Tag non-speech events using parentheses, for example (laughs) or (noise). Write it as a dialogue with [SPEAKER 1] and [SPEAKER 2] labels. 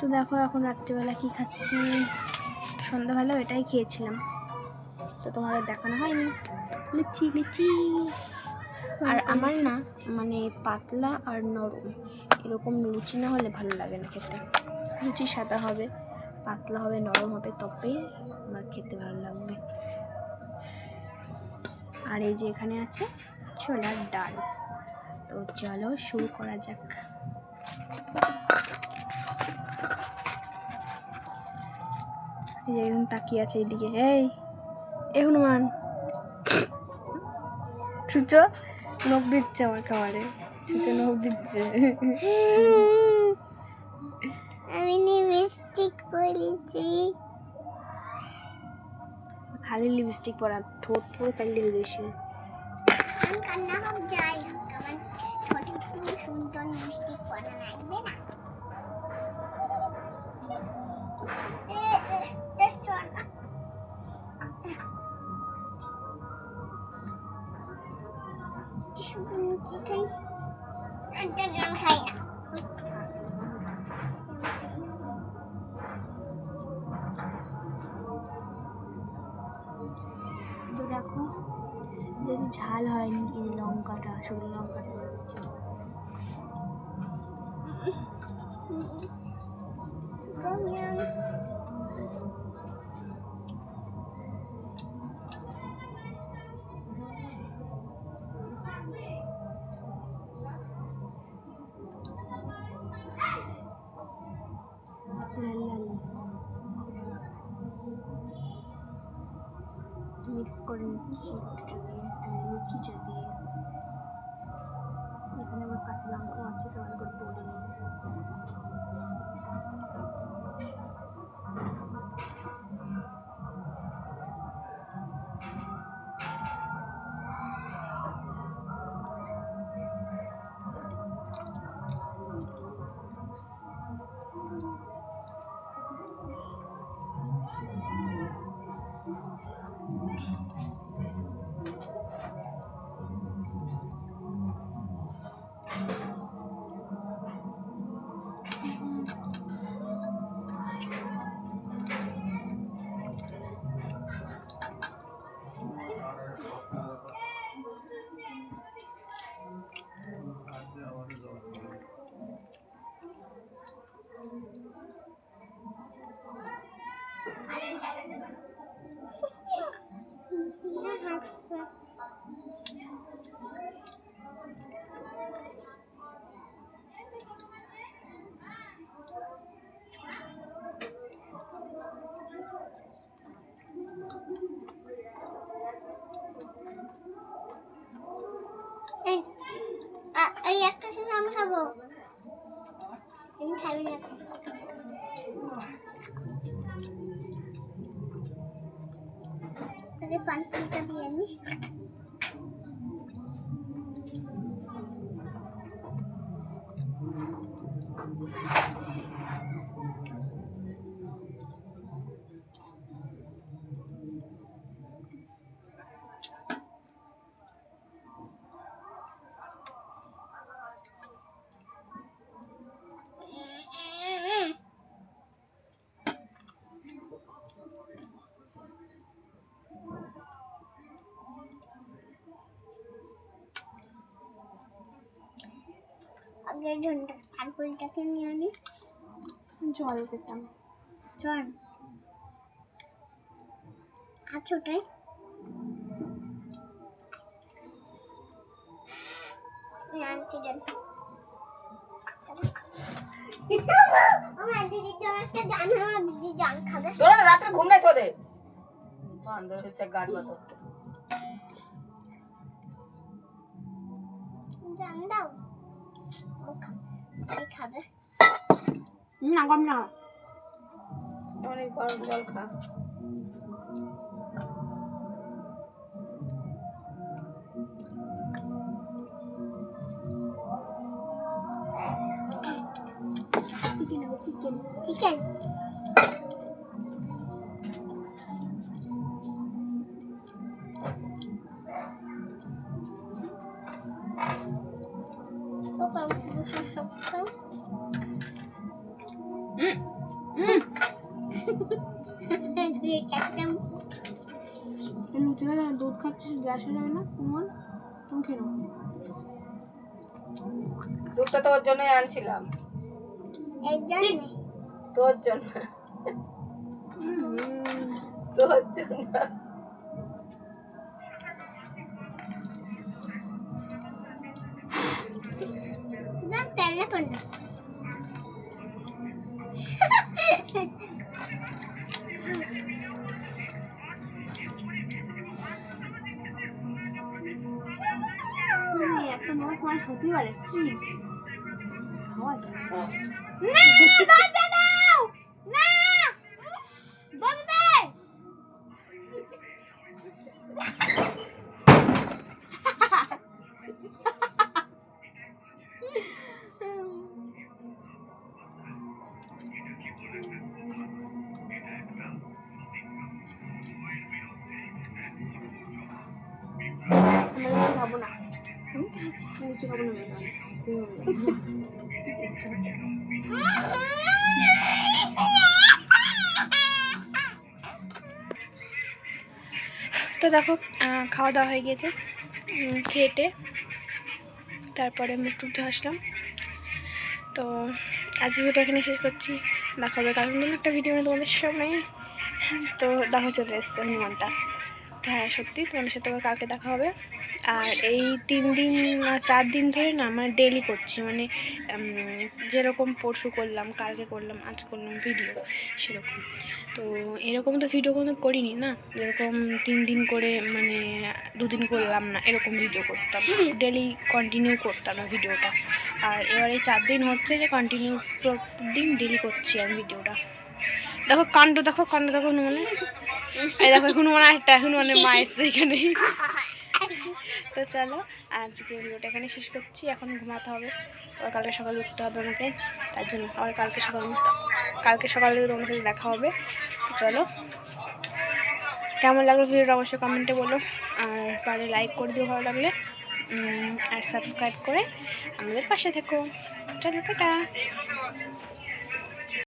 [SPEAKER 1] তো দেখো এখন রাত্রিবেলা কি খাচ্ছি। সন্ধ্যাবেলাও এটাই খেয়েছিলাম। তো তোমাদের দেখানো হয়নি। লিচি লিচি। আর আমার না মানে পাতলা আর নরম। এরকম লুচি না হলে ভালো লাগে না খেতে। লুচি সাদা হবে, পাতলা হবে, নরম হবে, তবেই আমার খেতে ভালো লাগবে। আর এই যে এখানে আছে ছোলার ডাল। তো চলো শুরু করা যাক। একদম তাকিয়ে আছে এইদিকে। এই, এ হনুমান। সূর্য নখ দিচ্ছে আমার খাবারে। সূর্য নখ দিচ্ছে। (laughs)
[SPEAKER 2] আমি লিপস্টিক পরেছি
[SPEAKER 1] খালি লিপস্টিক পরা, ঠোঁট পুরো কালি হয়ে গেছে।
[SPEAKER 2] কান্না যাই আমার সুন্দর লিপস্টিক পরা লাগবে না।
[SPEAKER 1] দেখো যদি ঝাল হয়নি এই যে লঙ্কাটা শুকনো লঙ্কাটা রয়েছে। মিক্স করে নিচ্ছি একটু দিয়ে লুচিটা দিয়ে। এখানে আমার কাঁচা লঙ্কাও আছে তো
[SPEAKER 2] এই একটা আমি খাব। তুমি খাবি না। আগে পানিটা দিয়ে নি। আগে ঝন্ডা পারপলটাকে নিয়ে আনি।
[SPEAKER 1] জল পেতাম
[SPEAKER 2] চল আছো তাই আনছি জল। আমার দিদি জল একটা জান আমার দিদি জান খাবে।
[SPEAKER 3] তোরা রাত্রে ঘুম নাই তোদের। বান্দর হচ্ছে গাড়ি মতো
[SPEAKER 2] জান দাও। খাবে?
[SPEAKER 1] না কম না।
[SPEAKER 3] অনেক গরম জল খা।
[SPEAKER 1] চিকেন চিকেন এই লুচিটা না দুধ খাচ্ছিস গ্যাস হয়ে যাবে না কোমল তুমি খেয়ে
[SPEAKER 3] দুধটা তোর জন্যই আনছিলাম। তোর জন্য। তোর জন্য।
[SPEAKER 2] না প্যানে পড়ল
[SPEAKER 1] এই একটা নয় মাস হতেই পারে ছি খাওয়া যায়
[SPEAKER 3] হ্যাঁ।
[SPEAKER 1] না খাব না। কিছু খাব না তো দেখো খাওয়া দাওয়া হয়ে গিয়েছে খেটে তারপরে মুখ টুক আসলাম। তো আজ ভিডিও এখানে শেষ করছি। দেখা হবে কারণ একটা ভিডিও তোমাদের সামনে। তো দেখা চলে এসছে হনুমানটা। হ্যাঁ সত্যি তোমাদের সাথে কালকে দেখা হবে। আর এই তিন দিন চার দিন ধরে না মানে ডেলি করছি। মানে যেরকম পরশু করলাম, কালকে করলাম, আজ করলাম ভিডিও সেরকম। তো এরকম তো ভিডিও কোনো করিনি না? যেরকম তিন দিন করে মানে দুদিন করলাম না, এরকম ভিডিও করতাম। ডেলি কন্টিনিউ করতাম না ভিডিওটা আর এবার এই চার দিন হচ্ছে যে কন্টিনিউ প্রতিদিন ডেলি করছি আমি ভিডিওটা দেখো কাণ্ড দেখো কাণ্ড, দেখো হনুমানে এই দেখো, হনুমান একটা হনুমানের মা এসছে এখানে। তো চলো, আজকে ভিডিওটা এখানে শেষ করছি। এখন ঘুমাতে হবে। আবার কালকে সকালে উঠতে হবে আমাকে। তার জন্য আবার কালকে সকালে কালকে সকালে তোমার সাথে দেখা হবে। তো চলো। কেমন লাগল ভিডিওটা অবশ্যই কমেন্টে বলো। আর পারে লাইক করে দিও ভালো লাগলে। আর সাবস্ক্রাইব করে আমাদের পাশে থেকো। চলো, টাটা।